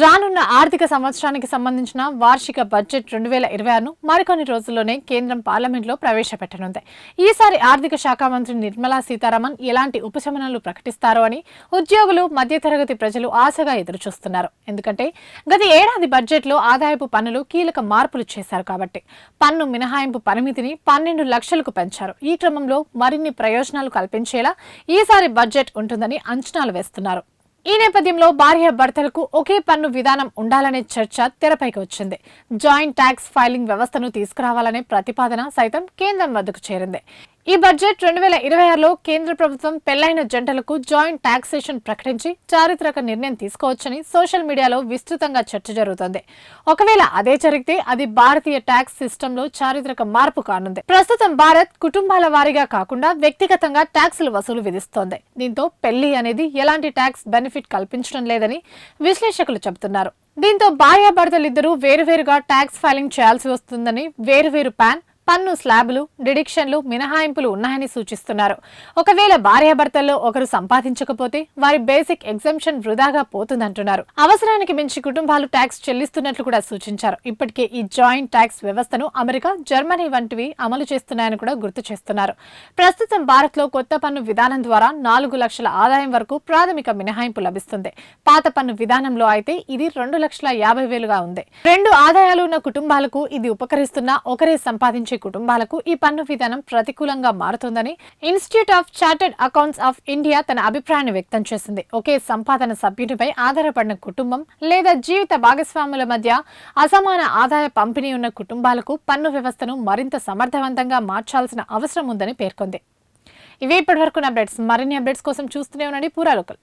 రానున్న ఆర్థిక సంవత్సరానికి సంబంధించిన వార్షిక బడ్జెట్ రెండు వేల ఇరవై ఆరును మరికొన్ని రోజుల్లోనే కేంద్రం పార్లమెంట్లో ప్రవేశపెట్టనుంది. ఈసారి ఆర్థిక శాఖ మంత్రి నిర్మలా సీతారామన్ ఎలాంటి ఉపశమనాలు ప్రకటిస్తారో అని ఉద్యోగులు మధ్యతరగతి ప్రజలు ఆశగా ఎదురుచూస్తున్నారు. ఎందుకంటే గత ఏడాది బడ్జెట్లో ఆదాయపు పన్నులు కీలక మార్పులు చేశారు కాబట్టి పన్ను మినహాయింపు పరిమితిని పన్నెండు లక్షలకు పెంచారు. ఈ క్రమంలో మరిన్ని ప్రయోజనాలు కల్పించేలా ఈసారి బడ్జెట్ ఉంటుందని అంచనాలు వేస్తున్నారు. ఈ నేపథ్యంలో భార్య భర్తలకు ఒకే పన్ను విధానం ఉండాలనే చర్చ తెరపైకి వచ్చింది. జాయింట్ ట్యాక్స్ ఫైలింగ్ వ్యవస్థను తీసుకురావాలనే ప్రతిపాదన సైతం కేంద్రం వద్దకు చేరింది. ఈ బడ్జెట్ రెండు వేల ఇరవై ఆరులో కేంద్ర ప్రభుత్వం పెళ్ళైన జంటలకు జాయింట్ టాక్సేషన్ ప్రకటించి చారిత్రక నిర్ణయం తీసుకోవచ్చని సోషల్ మీడియాలో విస్తృతంగా చర్చ జరుగుతోంది. ఒకవేళ అదే జరిగితే అది భారతీయ ట్యాక్స్ సిస్టంలో చారిత్రక మార్పు కానుంది. ప్రస్తుతం భారత్ కుటుంబాల వారీగా కాకుండా వ్యక్తిగతంగా ట్యాక్సులు వసూలు విధిస్తోంది. దీంతో పెళ్ళి అనేది ఎలాంటి ట్యాక్స్ బెనిఫిట్ కల్పించడం లేదని విశ్లేషకులు చెబుతున్నారు. దీంతో భార్యాభర్తలిద్దరూ వేరువేరుగా ట్యాక్స్ ఫైలింగ్ చేయాల్సి వస్తుందని వేరువేరు పాన్ పన్ను స్లాబ్లు డిడిక్షన్లు మినహాయింపులు ఉన్నాయని సూచిస్తున్నారు. ఒకవేళ భార్యాభర్తల్లో ఒకరు సంపాదించకపోతే వారి బేసిక్ ఎగ్జంప్షన్ వృధాగా పోతుందంటున్నారు. అవసరానికి మించి కుటుంబాలు ట్యాక్స్ చెల్లిస్తున్నట్లు కూడా సూచించారు. ఇప్పటికే ఈ జాయింట్ ట్యాక్స్ వ్యవస్థను అమెరికా జర్మనీ వంటివి అమలు చేస్తున్నాయని కూడా గుర్తు చేస్తున్నారు. ప్రస్తుతం భారత్లో కొత్త పన్ను విధానం ద్వారా నాలుగు లక్షల ఆదాయం వరకు ప్రాథమిక మినహాయింపు లభిస్తుంది. పాత పన్ను విధానంలో అయితే ఇది రెండు లక్షల యాభై వేలుగా ఉంది. రెండు ఆదాయాలు ఉన్న కుటుంబాలకు ఇది ఉపకరిస్తున్న ఒకరే సంపాదించే కుటుంబాలకు ఈ పన్ను విధానం ప్రతికూలంగా మారుతుందని Institute of Chartered Accounts of India తన అభిప్రాయాన్ని వ్యక్తం చేసింది. ఒకే సంపాదన సభ్యునిపై ఆధారపడిన కుటుంబం లేదా జీవిత భాగస్వాముల మధ్య అసమాన ఆదాయ పంపిణీ ఉన్న కుటుంబాలకు పన్ను వ్యవస్థను మరింత సమర్థవంతంగా మార్చాల్సిన అవసరం ఉందని పేర్కొంది. ఇవే ఇప్పటివరకు అప్డేట్స్. మరిన్ని అప్డేట్స్ కోసం చూస్తూనే ఉండండి. పూరా లోకల్.